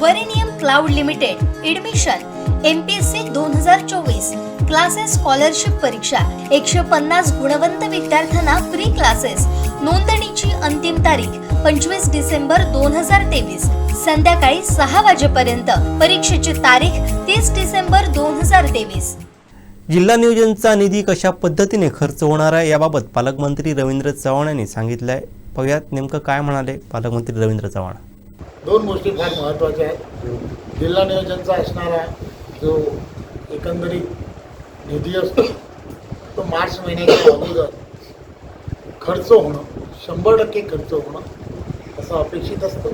वरिनियम cloud limited admission M P S C दोन हजार चोवीस क्लासेस स्कॉलरशिप परीक्षा एकशे पन्नास गुणवंत विद्यार्थ्यांना फ्री क्लासेस नोंदणीची अंतिम तारीख पंचवीस डिसेंबर दोन हजार तेवीस संध्याकाळी सहा वाजेपर्यंत. परीक्षेची तारीख तीस डिसेंबर दोन हजार तेवीस. जिल्हा नियोजनचा निधी कशा पद्धतीने खर्च होणार आहे याबाबत पालकमंत्री रवींद्र चव्हाण यांनी सांगितलं आहे पाहुयात नेमकं काय म्हणाले पालकमंत्री रवींद्र चव्हाण. दोन गोष्टी फार महत्त्वाच्या आहेत. जिल्हा नियोजनचा असणारा जो एकंदरीत निधी असतो तो मार्च महिन्याच्या अगोदर खर्च होणं शंभर टक्के खर्च होणं असं अपेक्षित असतं.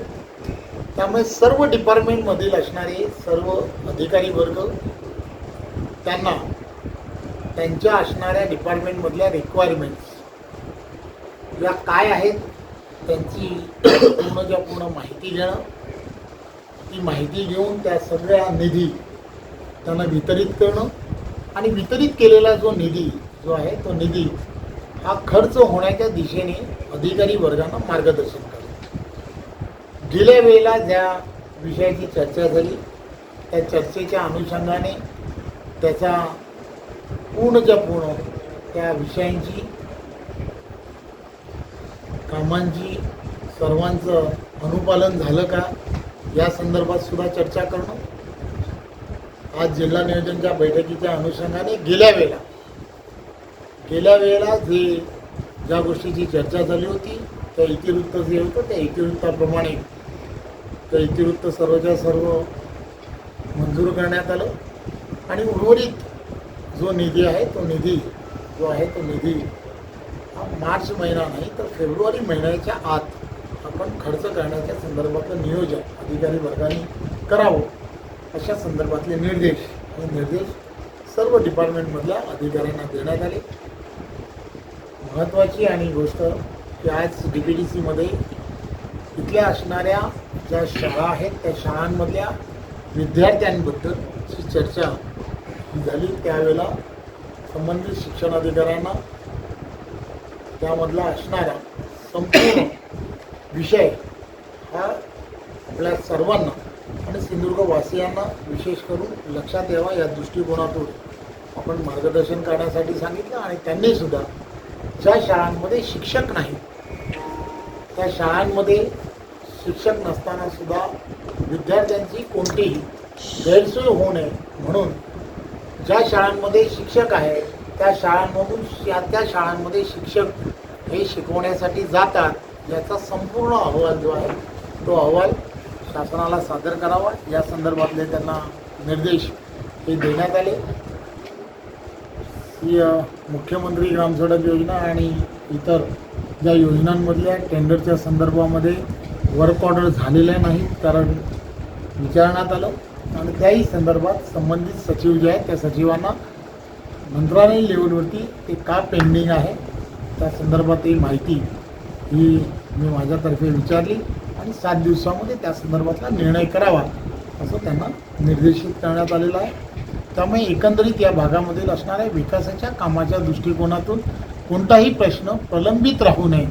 त्यामुळे सर्व डिपार्टमेंटमधील असणारे सर्व अधिकारी वर्ग त्यांना त्यांच्या असणाऱ्या डिपार्टमेंटमधल्या रिक्वायरमेंट्स या काय आहेत त्यांची पूर्णच्या पूर्ण माहिती घेणं ती माहिती घेऊन त्या सगळ्या निधी त्यांना वितरित करणं आणि वितरित केलेला जो निधी जो आहे तो निधी हा खर्च होण्याच्या दिशेने अधिकारी वर्गांना मार्गदर्शन करणं गेल्या वेळेला ज्या विषयाची चर्चा झाली त्या चर्चेच्या अनुषंगाने त्याचा पूर्णच्या पूर्ण त्या विषयांची कामांची सर्वांचं अनुपालन झालं का? या संदर्भात सुद्धा चर्चा करणं. आज जिल्हा नियोजनच्या बैठकीच्या अनुषंगाने गेल्या वेळेला गेल्या वेळेला जे ज्या गोष्टीची चर्चा झाली होती त्या इतिवृत्त जे होतं त्या इतिवृत्ताप्रमाणे त्या इतिवृत्त सर्वच्या सर्व मंजूर करण्यात आलं. आणि उर्वरित जो निधी आहे तो निधी जो आहे तो निधी मार्च महिना नाही तर फेब्रुवारी महिन्याच्या आत आपण खर्च करण्याच्या संदर्भातलं नियोजन अधिकारी वर्गाने करावं. अशा संदर्भातले निर्देश आणि निर्देश सर्व डिपार्टमेंटमधल्या अधिकाऱ्यांना देण्यात आले. महत्त्वाची आणि गोष्ट की आज डी पी डी सीमध्ये इथल्या असणाऱ्या ज्या शाळा आहेत त्या शाळांमधल्या विद्यार्थ्यांबद्दलची चर्चा झाली त्यावेळेला संबंधित शिक्षण अधिकाऱ्यांना त्यामधला असणारा संपूर्ण विषय हा आपल्या सर्वांना आणि सिंधुदुर्गवासियांना विशेष करून लक्षात यावा या दृष्टिकोनातून आपण मार्गदर्शन करण्यासाठी सांगितलं आणि त्यांनीसुद्धा ज्या शाळांमध्ये शिक्षक नाही त्या शाळांमध्ये शिक्षक नसतानासुद्धा विद्यार्थ्यांची कोणतीही गैरसोय होऊ नये म्हणून ज्या शाळांमध्ये शिक्षक आहे त्या शाळांमधून त्या त्या शाळांमध्ये शिक्षक हे शिकवण्यासाठी जातात याचा संपूर्ण अहवाल जो आहे तो अहवाल शासनाला सादर करावा. या संदर्भातले त्यांना निर्देश हे देण्यात आले. ही मुख्यमंत्री ग्रामसडक योजना आणि इतर ज्या योजनांमधल्या टेंडरच्या संदर्भामध्ये वर्क ऑर्डर झालेल्या नाहीत कारण विचारण्यात आलं. आणि त्याही संदर्भात संबंधित सचिव जे आहेत त्या सचिवांना मंत्रालय लेवलवरती ते का पेंडिंग आहे. त्या संदर्भात ही माहिती ही मी माझ्यातर्फे विचारली आणि सात दिवसामध्ये त्या संदर्भातला निर्णय करावा असं त्यांना निर्देशित करण्यात आलेलं आहे. त्यामुळे एकंदरीत या भागामधील असणाऱ्या विकासाच्या कामाच्या दृष्टिकोनातून कोणताही प्रश्न प्रलंबित राहू नये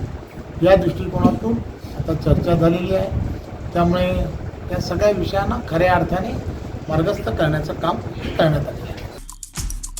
या दृष्टिकोनातून आता चर्चा झालेली आहे. त्यामुळे या सगळ्या विषयांना खऱ्या अर्थाने मार्गस्थ करण्याचं काम करण्यात आलं आहे.